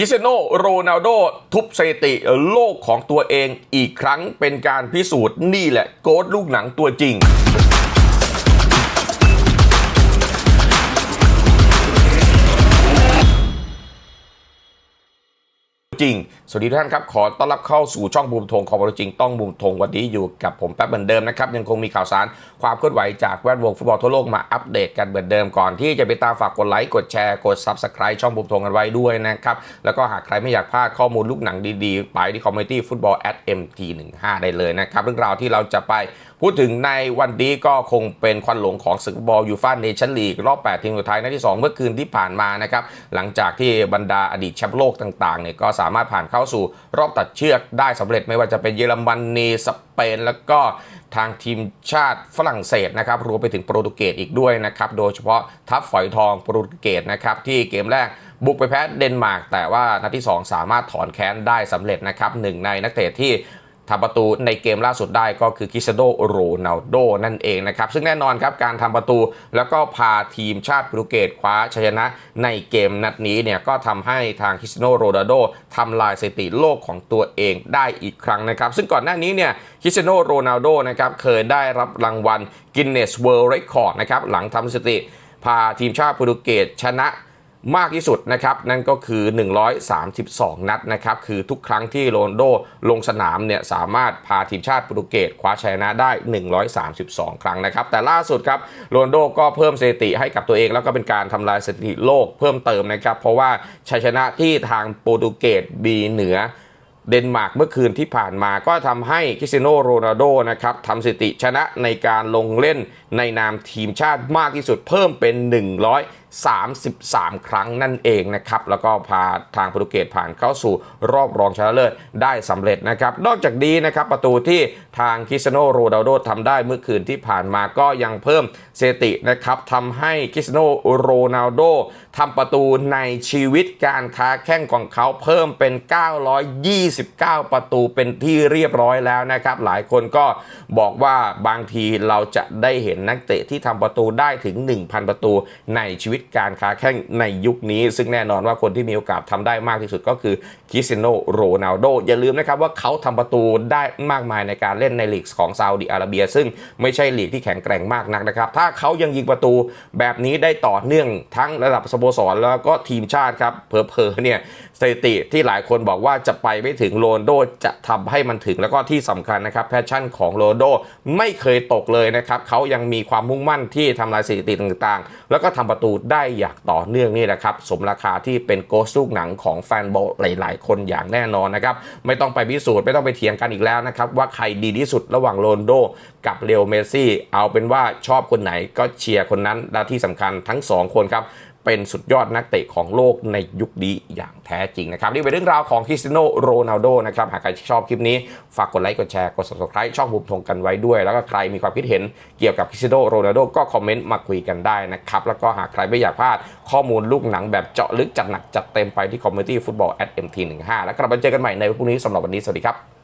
คริสเตียโนโรนัลโดทุบสถิติโลกของตัวเองอีกครั้งเป็นการพิสูจน์นี่แหละโกดลูกหนังตัวจริง จริง สวัสดีทุกท่านครับ ขอต้อนรับเข้าสู่ช่องบูมธงของบอลจริง ต้องบูมธงวันนี้อยู่กับผมแป๊บเหมือนเดิมนะครับ ยังคงมีข่าวสารความเคลื่อนไหวจากแวดวงฟุตบอลทั่วโลกมาอัปเดตกันเหมือนเดิมก่อนที่จะไปตามฝากกดไลค์ กดแชร์ กด Subscribe ช่องบูมธงกันไว้ด้วยนะครับ แล้วก็หากใครไม่อยากพลาดข้อมูลลูกหนังดีๆ ไปที่คอมมูนิตี้ฟุตบอล at mt15 ได้เลยนะครับ เรื่องราวที่เราจะไปพูดถึงในวันนี้ก็คงเป็นควันหลงของศึกบอลยูฟ่าเนชั่นลีกรอบ 8 ทีมสุดท้ายนัดที่ 2 เมื่อคืนที่ผ่านมานะครับหลังจากที่บรรดาอดีตแชมป์โลกต่างๆเนี่ยก็สาามารถผ่านเข้าสู่รอบตัดเชือกได้สำเร็จไม่ว่าจะเป็นเยอรมนีสเปน แล้วก็ทางทีมชาติฝรั่งเศสนะครับรวมไปถึงโปรตุเกสอีกด้วยนะครับโดยเฉพาะทัพฝอยทองโปรตุเกสนะครับที่เกมแรกบุกไปแพ้เดนมาร์กแต่ว่านัดที่ 2 สามารถถอนแค้นได้สำเร็จนะครับหนึ่งในนักเตะที่ ทำประตูในเกมล่าสุดได้ก็คือคริสเตโนโรนัลโดนั่นเองนะครับ ซึ่งแน่นอนครับการทำประตูแล้วก็พาทีมชาติโปรตุเกสคว้าชัยชนะในเกมนัดนี้เนี่ยก็ทำให้ทางคริสเตโนโรนัลโดทำลายสถิติโลกของตัวเองได้อีกครั้งนะครับ ซึ่งก่อนหน้านี้เนี่ยคริสเตโนโรนัลโดนะครับเคยได้รับรางวัลกินเนสเวิลด์เรคคอร์ดนะครับหลังทำสถิติพาทีมชาติโปรตุเกสชนะ มากที่สุดนะครับนั่นก็คือ 132 นัดนะครับคือทุกครั้งที่โรนโดลงสนามเนี่ยสามารถพาทีมชาติโปรตุเกสคว้าชัยชนะได้ 132 ครั้งนะครับแต่ล่าสุดครับโรนโดก็เพิ่มสถิติให้กับตัวเองแล้วก็เป็นการทำลายสถิติโลกเพิ่มเติมนะครับเพราะว่าชัยชนะที่ทางโปรตุเกสบีเหนือเดนมาร์กเมื่อคืนที่ผ่านมาก็ทำให้คริสเตียโนโรนัลโดนะครับทำสถิติชนะในการลงเล่นในนามทีมชาติมากที่สุดเพิ่มเป็น33 ครั้งนั่นเองนะครับ แล้วก็พาทางโปรตุเกสผ่านเข้าสู่รอบรองชนะเลิศได้สำเร็จนะครับ นอกจากนี้นะครับประตูที่ทางคริสโนโรนัลโดทำได้เมื่อคืนที่ผ่านมาก็ยังเพิ่มสถิตินะครับทำให้คริสโนโรนัลโดทำประตูในชีวิตการค้าแข้งของเขาเพิ่มเป็น 929 ประตูเป็นที่เรียบร้อยแล้วนะครับ หลายคนก็บอกว่าบางทีเราจะได้เห็นนักเตะที่ทำประตูได้ถึง 1,000 ประตูในชีวิตการค้าแข้งในยุคนี้ ซึ่งแน่นอนว่าคนที่มีโอกาสทำได้มากที่สุดก็คือคริสเตียโนโรนัลโดอย่าลืมนะครับว่าเขาทำประตูได้มากมายในการเล่นในลีกของซาอุดิอาระเบีย ซึ่งไม่ใช่ลีกที่แข็งแกร่งมากนักนะครับ ถ้าเขายังยิงประตูแบบนี้ได้ต่อเนื่องทั้งระดับสโมสรแล้วก็ทีมชาติครับเพอๆเนี่ยสถิติที่หลายคนบอกว่าจะไปไม่ถึงโรนลโดจะทำให้มันถึงแล้วก็ที่สำคัญนะครับแพชชั่นของโรนลโดไม่เคยตกเลยนะครับเขายังมีความมุ่งมั่นที่ทำลายสถิติต่างๆ แล้วก็ทำประตูได้อย่างต่อเนื่องนี่แหละครับ สมราคาที่เป็นโกสลูกหนังของแฟนบอลหลาย ๆ คนอย่างแน่นอนนะครับ ไม่ต้องไปพิสูจน์ไม่ต้องไปเถียงกันอีกแล้วนะครับ ว่าใครดีที่สุดระหว่างโรนโดกับเลโอเมสซี่เอาเป็นว่าชอบคนไหนก็เชียร์คนนั้นและที่สำคัญทั้งสองคนครับ เป็นสุดยอดนักเตะของโลกในยุคนี้อย่างแท้จริงนะครับ นี่เป็นเรื่องราวของคริสเตียโนโรนัลโดนะครับ หากใครชอบคลิปนี้ ฝากกดไลค์กดแชร์กด subscribe ช่องบุมทงกันไว้ด้วย แล้วก็ใครมีความคิดเห็นเกี่ยวกับคริสเตียโนโรนัลโดก็คอมเมนต์มาคุยกันได้นะครับ แล้วก็หากใครไม่อยากพลาดข้อมูลลูกหนังแบบเจาะลึกจัดหนักจัดเต็มไปที่คอมมูนิตี้ฟุตบอล at mt15 แล้วกลับมาเจอกันใหม่ในพรุ่งนี้สำหรับวันนี้สวัสดีครับ